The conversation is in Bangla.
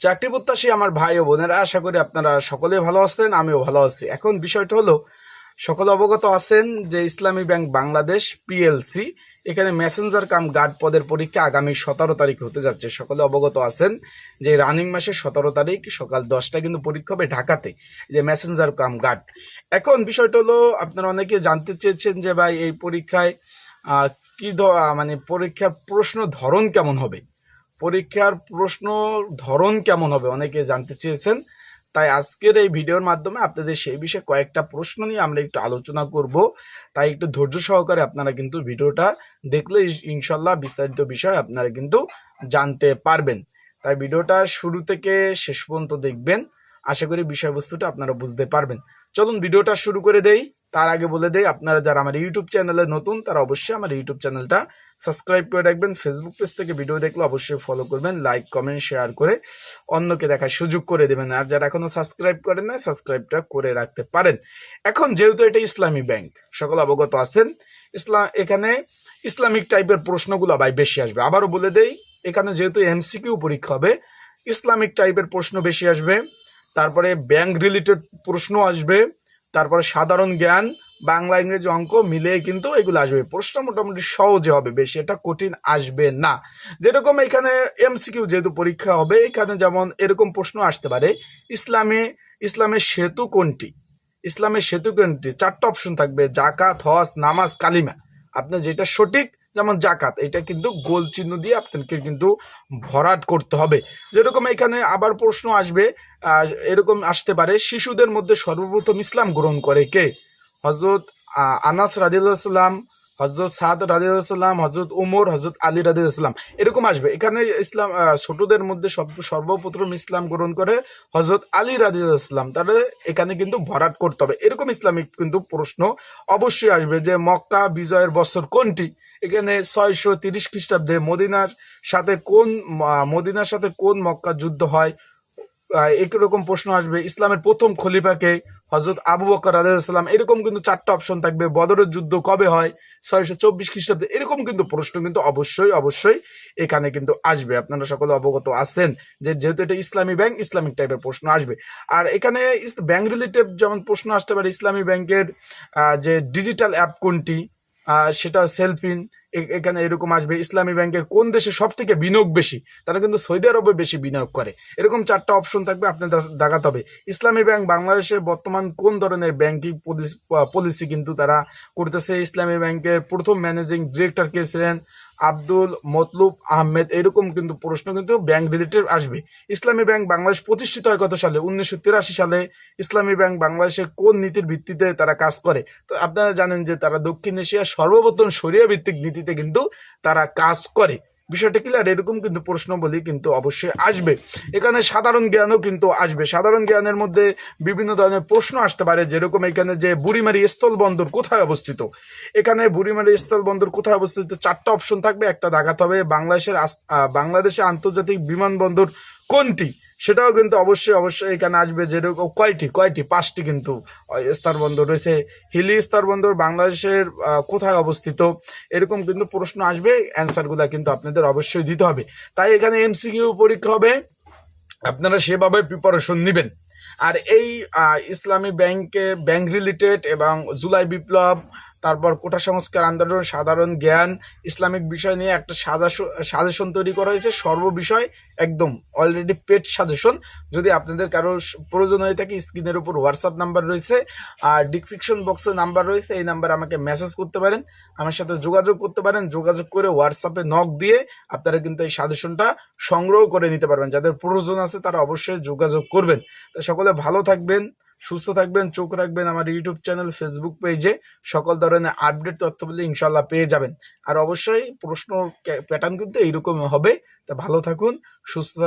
চাকরি প্রত্যাশী আমার ভাই ও বোনেরা, আশা করি আপনারা সকলে ভালো আছেন, আমিও ভালো আছি। এখন বিষয়টা হলো, সকলে অবগত আছেন যে ইসলামী ব্যাংক বাংলাদেশ পিএলসি এখানে মেসেঞ্জার কাম গার্ড পদের পরীক্ষা আগামী সতেরো তারিখ হতে যাচ্ছে। সকলে অবগত আছেন যে রানিং মাসের সতেরো তারিখ, সকাল দশটায় কিন্তু পরীক্ষা হবে ঢাকাতে যে মেসেঞ্জার কাম গার্ড এখন বিষয়টা হলো, আপনারা অনেকে জানতে চেয়েছেন যে ভাই এই পরীক্ষায় কি মানে পরীক্ষার প্রশ্ন ধরন কেমন হবে? পরীক্ষার প্রশ্ন ধরন কেমন হবে? অনেকে জানতে চেয়েছেন। তাই আজকের এই ভিডিওর মাধ্যমে আপনাদের সেই বিষয়ে কয়েকটা প্রশ্ন নিয়ে আমরা একটু আলোচনা করব। তাই একটু ধৈর্য সহকারে আপনারা কিন্তু ভিডিওটা দেখলে ইনশাল্লাহ বিস্তারিত বিষয় আপনারা কিন্তু জানতে পারবেন। তাই ভিডিওটা শুরু থেকে শেষ পর্যন্ত দেখবেন। আশা করি বিষয়বস্তুটা আপনারা বুঝতে পারবেন। চলুন ভিডিওটা শুরু করে দেই। তার আগে বলে দেই, আপনারা যারা আমার ইউটিউব চ্যানেলে নতুন, তারা অবশ্যই আমার ইউটিউব চ্যানেলটা সাবস্ক্রাইব করে রাখবেন। ফেসবুক পেজ থেকে ভিডিও দেখলে অবশ্যই ফলো করবেন লাইক কমেন্ট শেয়ার করে অন্যকে দেখার সুযোগ করে দেবেন। আর যারা এখনও সাবস্ক্রাইব করেন না সাবস্ক্রাইবটা করে রাখতে পারেন। এখন যেহেতু এটা ইসলামী ব্যাংক সকল অবগত আছেন ইসলাম এখানে ইসলামিক টাইপের প্রশ্নগুলো ভাই বেশি আসবে। আবারও বলে দেই, এখানে যেহেতু এমসিকিউ পরীক্ষা হবে, ইসলামিক টাইপের প্রশ্ন বেশি আসবে, তারপরে ব্যাংক রিলেটেড প্রশ্ন আসবে তারপরে সাধারণ জ্ঞান, বাংলা, ইংরেজি অঙ্ক মিলে কিন্তু এগুলো আসবে। প্রশ্ন মোটামুটি সহজে হবে, বেশি এটা কঠিন আসবে না। যেরকম এখানে এমসিকিউ যেহেতু পরীক্ষা হবে, এখানে যেমন এরকম প্রশ্ন আসতে পারে, ইসলামে, ইসলামের সেতু কোনটি? ইসলামের সেতু কোনটি? চারটা অপশন থাকবে, জাকাত, হজ, নামাজ, কালিমা। আপনার যেটা সঠিক যেমন জাকাত, এটা কিন্তু গোল চিহ্ন দিয়ে আপনাকে কিন্তু ভরাট করতে হবে। যেরকম এখানে আবার প্রশ্ন আসবে এরকম আসতে পারে, শিশুদের মধ্যে সর্বপ্রথম ইসলাম গ্রহণ করে কে? হজরত আনাস রাদিউল্লাহাম হজরত সাদ রাদিউল্লাহাম হজরত উমর হজরত আলী রাদিউল্লাহাম এরকম আসবে। এখানে ইসলাম ছোটদের মধ্যে সব, সর্বপ্রথম ইসলাম গ্রহণ করে হজরত আলী রাদিউল্লাহাম তাহলে এখানে কিন্তু ভরাট করতে হবে। এরকম ইসলামিক কিন্তু প্রশ্ন অবশ্যই আসবে যে মক্কা বিজয়ের বছর কোনটি? এখানে ছয়শো তিরিশ খ্রিস্টাব্দে মদিনার সাথে কোন মদিনার সাথে কোন মক্কা যুদ্ধ হয়? একরকম প্রশ্ন আসবে। ইসলামের প্রথম খলিফাকে হজরত আবু বকর আলাইসাল্লাম এরকম কিন্তু চারটা অপশন থাকবে। বদরের যুদ্ধ কবে হয়? ছয়শো চব্বিশ খ্রিস্টাব্দে। এরকম কিন্তু প্রশ্ন কিন্তু অবশ্যই অবশ্যই এখানে কিন্তু আসবে। আপনারা সকলে অবগত আছেন যে যেহেতু এটা ইসলামী ব্যাংক, ইসলামিক টাইপের প্রশ্ন আসবে। আর এখানে ব্যাংক রিলেটেড যেমন প্রশ্ন আসতে পারে, ইসলামী ব্যাংকের যে ডিজিটাল অ্যাপ কোনটি? সেটা সেলফিন এখানে এরকম আসবে, ইসলামী ব্যাংকের কোন দেশে সব থেকে বিনিয়োগ বেশি, তারা কিন্তু সৌদি আরবে বেশি বিনিয়োগ করে। এরকম চারটা অপশন থাকবে আপনার দেখাতে হবে। ইসলামী ব্যাংক বাংলাদেশে বর্তমান কোন ধরনের ব্যাংকিং পলিসি কিন্তু তারা করতেছে? ইসলামী ব্যাংকের প্রথম ম্যানেজিং ডিরেক্টর কে ছিলেন আব্দুল মতলুব আহমেদ, এরকম কিন্তু প্রশ্ন কিন্তু ব্যাংক রিলেটেড আসবে। ইসলামী ব্যাংক বাংলাদেশ প্রতিষ্ঠিত হয় কত সালে? উনিশশো তিরাশি সালে ইসলামী ব্যাংক বাংলাদেশে কোন নীতির ভিত্তিতে তারা কাজ করে? তো আপনারা জানেন যে তারা দক্ষিণ এশিয়ার সর্বপ্রথম সরিয়া ভিত্তিক নীতিতে কিন্তু তারা কাজ করে। বিষয়টা ক্লিয়ার এরকম কিন্তু প্রশ্ন বলি কিন্তু অবশ্যই আসবে। এখানে সাধারণ জ্ঞানও কিন্তু আসবে। সাধারণ জ্ঞানের মধ্যে বিভিন্ন ধরনের প্রশ্ন আসতে পারে, যেরকম এখানে যে বুড়িমারি স্থল বন্দর কোথায় অবস্থিত? এখানে বুড়িমারি স্থল বন্দর কোথায় অবস্থিত? চারটা অপশন থাকবে, একটা দেখাতে হবে। বাংলাদেশের বাংলাদেশে আন্তর্জাতিক বিমানবন্দর কোনটি? সেটাও কিন্তু অবশ্যই অবশ্যই এখানে আসবে যেরকম কয়টি কয়টি পাঁচটি কিন্তু আহ, স্তর বন্দর রয়েছে। হিলি স্তর বন্দর বাংলাদেশের কোথায় অবস্থিত? এরকম কিন্তু প্রশ্ন আসবে অ্যান্সারগুলো কিন্তু আপনাদের অবশ্যই দিতে হবে। তাই এখানে এমসিকিউ পরীক্ষা হবে। আপনারা সেভাবে প্রিপারেশন নেবেন। আর এই ইসলামী ব্যাংকে ব্যাংক রিলেটেড এবং জুলাই বিপ্লব তারপর কোটা সংস্কার আন্দোলন, সাধারণ জ্ঞান, ইসলামিক বিষয় নিয়ে একটা সাজা সাজেশন তৈরি করা হয়েছে, সর্ব বিষয় একদম অলরেডি পেড সাজেশন। যদি আপনাদের কারও প্রয়োজন হয়ে থাকে, স্ক্রিনের উপর হোয়াটসঅ্যাপ নাম্বার রয়েছে, আর ডিসক্রিপশন বক্সে নাম্বার রয়েছে, এই নাম্বারে আমাকে মেসেজ করতে পারেন, আমার সাথে যোগাযোগ করতে পারেন, যোগাযোগ করে হোয়াটসঅ্যাপে নক দিয়ে আপনারা কিন্তু এই সাজেশনটা সংগ্রহ করে নিতে পারবেন। যাদের প্রয়োজন আছে তারা অবশ্যই যোগাযোগ করবেন। তো সকলে ভালো থাকবেন। সুস্থ থাকবেন, চোখ রাখবেন আমার ইউটিউব চ্যানেল ফেসবুক পেজে সকল ধরনের আপডেট তথ্য বলে ইনশাল্লাহ পেয়ে যাবেন। আর অবশ্যই প্রশ্ন প্যাটার্ন কিন্তু এইরকম হবে। তা ভালো থাকুন, সুস্থ থাকুন।